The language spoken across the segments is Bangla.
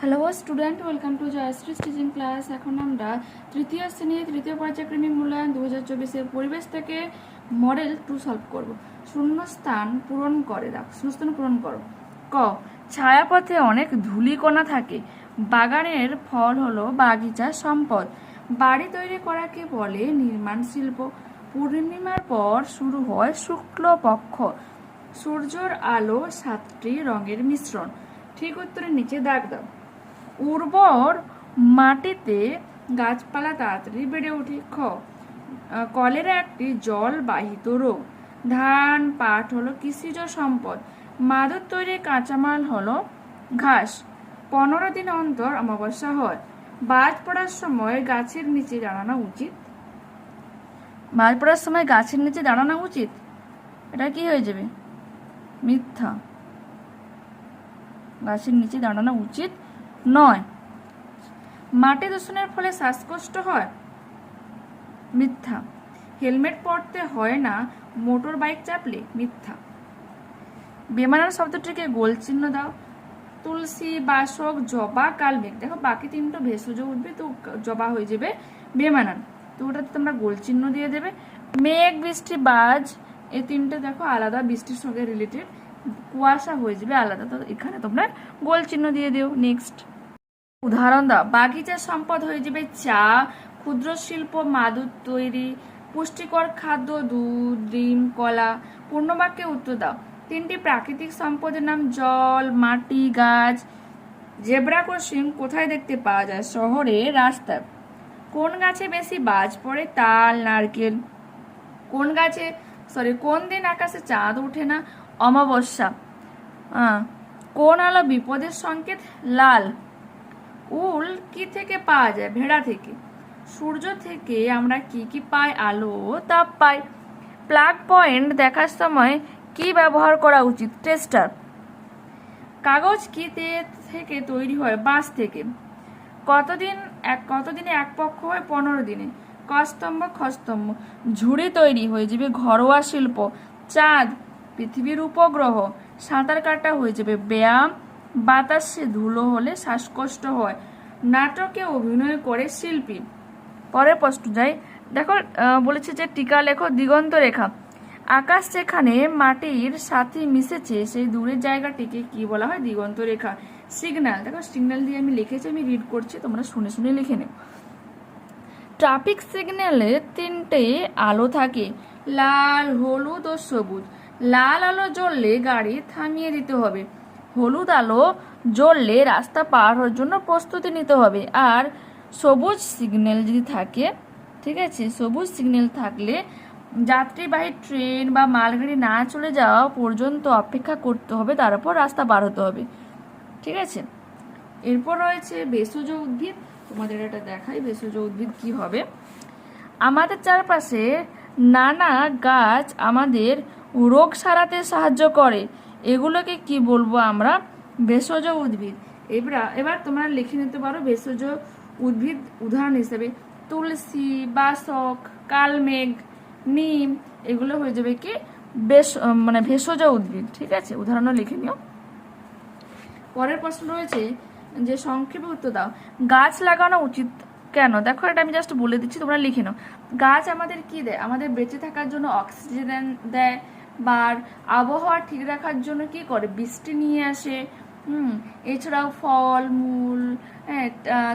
Hello student welcome to Jayashree teaching class এখন আমরা তৃতীয় শ্রেণি, তৃতীয় পর্যায়ক্রমিক মূল্যায়ন দু হাজার চব্বিশের পরিবেশ থেকে মডেল টু সলভ করব। শূন্যস্থান পূরণ করে দাও। শূন্যস্থান পূরণ করো। ক, ছায়াপথে অনেক ধূলিকণা থাকে। বাগানের ফল হলো বাগিচার সম্পদ। বাড়ি তৈরি করাকে বলে নির্মাণ শিল্প। পূর্ণিমার পর শুরু হয় শুক্লপক্ষ। সূর্যর আলো সাতটি রঙের মিশ্রণ। ঠিক উত্তরের নিচে দাগ দাও। উর্বর মাটিতে গাছপালা তাড়াতাড়ি বেড়ে ওঠে। খ কলেরা একটি জলবাহিত রোগ। ধান, পাট হলো কৃষিজ সম্পদ। মাদুর তৈরি কাঁচামাল হলো ঘাস। পনেরো দিন অন্তর অমাবস্যা হয়। বাজ পড়ার সময় গাছের নিচে দাঁড়ানো উচিত। বাজ পড়ার সময় গাছের নিচে দাঁড়ানো উচিত? এটা কি হয়ে যাবে? মিথ্যা। গাছের নিচে দাঁড়ানো উচিত? নয়। মাটি দূষণের ফলে শ্বাসকষ্ট হয়। মিথ্যা। হেলমেট পরতে হয় না, মোটর বাইক চাপলে মিথ্যা। বেমানান শব্দটিকে গোল চিহ্ন দাও। তুলসী, বাসক, জবা, কালমেঘ। দেখো, বাকি তিনটা ভেষজ উঠবে তো জবা হয়ে যাবে বেমানান তো ওটাতে তোমরা গোল চিহ্ন দিয়ে দেবে। মেঘ, বৃষ্টি, বাজ, এই তিনটে দেখো আলাদা, বৃষ্টির সঙ্গে রিলেটেড কুয়াশা হয়ে যাবে আলাদা। তো এখানে তোমরা গোল চিহ্ন দিয়ে দিও। নেক্সট উদাহরণ দাও। বাগিচার সম্পদ হয়ে যাবে চা, ক্ষুদ্র শিল্প, মাদুর তৈরি, পুষ্টিকর খাদ্য, দুধ, ডিম, কলা। পূর্ণবাক্যে উত্তর দাও। তিনটি প্রাকৃতিক সম্পদের নাম জল, মাটি, গাছ। জেব্রা ক্রসিং কোথায় দেখতে পাওয়া যায়? শহরে, রাস্তায়। কোন গাছে বেশি বাজ পড়ে? তাল, নারকেল। কোন গাছে সরি কোন দিন আকাশে চাঁদ ওঠে না? অমাবস্যা। কোন আলো বিপদের সংকেত? লাল। উল কি থেকে পাওয়া যায়? ভেড়া থেকে। সূর্য থেকে আমরা কি কি পাই? আলো, তাপ পাই। প্লাগ পয়েন্ট দেখার সময় কি ব্যবহার করা উচিত? টেস্টার। কাগজ কি থেকে তৈরি হয়? বাঁশ থেকে। কতদিন এক কতদিনে এক পক্ষ হয়? পনেরো দিনে। কস্তম্ভ, খস্তম্ভ। ঝুড়ি তৈরি হয়ে যাবে ঘরোয়া শিল্প। চাঁদ, পৃথিবীর উপগ্রহ। সাঁতার কাটা হয়ে যাবে ব্যায়াম বাতাসে ধুলো হলে শ্বাসকষ্ট হয়। নাটকে অভিনয় করে শিল্পী। পরের প্রশ্ন যাই দেখো বলেছে যে টিকা লেখো দিগন্ত রেখা। আকাশ যেখানে মাটির সাথে মিশেছে, সেই দূরের জায়গাটিকে কি বলা হয়? দিগন্ত রেখা। সিগন্যাল। দেখো, সিগন্যাল দিয়ে আমি লিখেছি, আমি রিড করছি, তোমরা শুনে শুনে লিখে নেও ট্রাফিক সিগন্যালে তিনটে আলো থাকে। লাল, হলুদ ও সবুজ। লাল আলো জ্বললে গাড়ি থামিয়ে দিতে হবে। হলুদ আলো জ্বললে রাস্তা পার হওয়ার জন্য প্রস্তুতি নিতে হবে। আর সবুজ সিগন্যাল যদি থাকে, ঠিক আছে? সবুজ সিগন্যাল থাকলে যাত্রীবাহী ট্রেন বা মালগাড়ি না চলে যাওয়া পর্যন্ত অপেক্ষা করতে হবে, তার তারপর রাস্তা পার হতে হবে। ঠিক আছে? এরপর রয়েছে ভেষজ উদ্ভিদ। তোমাদের এটা দেখাই, ভেষজ উদ্ভিদ কি হবে? আমাদের চারপাশে নানা গাছ আমাদের রোগ সারাতে সাহায্য করে। এগুলোকে কি বলব আমরা? ভেষজ উদ্ভিদ। এবার এবার তোমরা লিখে নিতে পারো ভেষজ উদ্ভিদ উদাহরণ হিসেবে। তুলসী, বাসক, কালমেঘ, নিম, এগুলো হয়ে যাবে কি? বেশ মানে ভেষজ উদ্ভিদ, ঠিক আছে? উদাহরণও লিখে নিও। পরের প্রশ্ন রয়েছে যে সংক্ষেপে উত্তর দাও। গাছ লাগানো উচিত কেন? দেখো, এটা আমি জাস্ট বলে দিচ্ছি, তোমরা লিখে নাও। গাছ আমাদের কি দেয়? আমাদের বেঁচে থাকার জন্য অক্সিজেন দেয় বা আবহাওয়া ঠিক রাখার জন্য কি করে? বৃষ্টি নিয়ে আসে, হুম? এছাড়াও ফল, মূল হ্যাঁ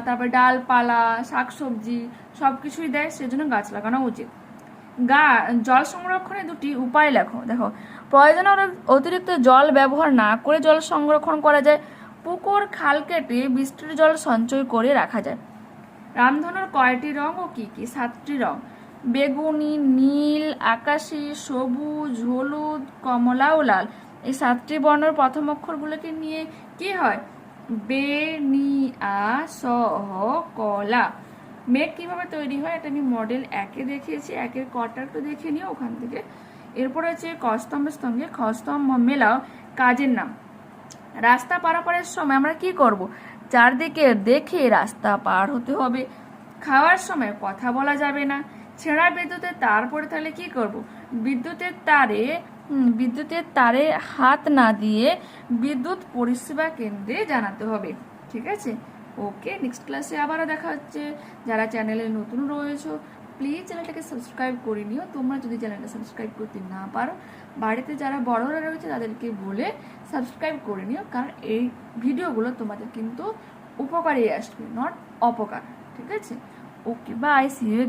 তারপর ডালপালা, শাকসবজি সব কিছুই দেয়, সেজন্য গাছ লাগানো উচিত। গা, জল সংরক্ষণে দুটি উপায় লেখো। দেখো প্রয়োজনের অতিরিক্ত জল ব্যবহার না করে জল সংরক্ষণ করা যায়। পুকুর, খাল কেটে বৃষ্টির জল সঞ্চয় করে রাখা যায়। রামধনুর কয়টি রং ও কি কি? সাতটি রং। বেগুনি, নীল, আকাশি, সবুজ, হলুদ, কমলা ও লাল। এই সাতটি বর্ণের প্রথম অক্ষরগুলোকে নিয়ে কি হয়? বে, নি, আ, স, হ কলা মেঘ কীভাবে তৈরি হয় এটা আমি মডেল একে দেখিয়েছি, একের কটা একটু দেখে নিও ওখান থেকে। এরপর হচ্ছে কস্তম্ভের সঙ্গে খস্তম্ভ মেলাও কাজের নাম। রাস্তা পারাপারের সময় আমরা কি করব? চারদিকে দেখে রাস্তা পার হতে হবে। খাওয়ার সময় কথা বলা যাবে না। ছেঁড়া বিদ্যুতের তার পড়ে তাহলে কি করব? বিদ্যুতের তারে বিদ্যুতের তারে হাত না দিয়ে বিদ্যুৎ পরিষেবা কেন্দ্রে জানাতে হবে, ঠিক আছে? ওকে নেক্সট ক্লাসে আবারও দেখা হচ্ছে। যারা চ্যানেলে নতুন রয়েছো প্লিজ চ্যানেলটাকে সাবস্ক্রাইব করে নিও। তোমরা যদি চ্যানেলটা সাবস্ক্রাইব করতে না পারো, বাড়িতে যারা বড়রা রয়েছে, তাদেরকে বলে সাবস্ক্রাইব করে নিও। কারণ এই ভিডিওগুলো তোমাদের কিন্তু উপকারে আসবে নট অপকার, ঠিক আছে? Okay bye C you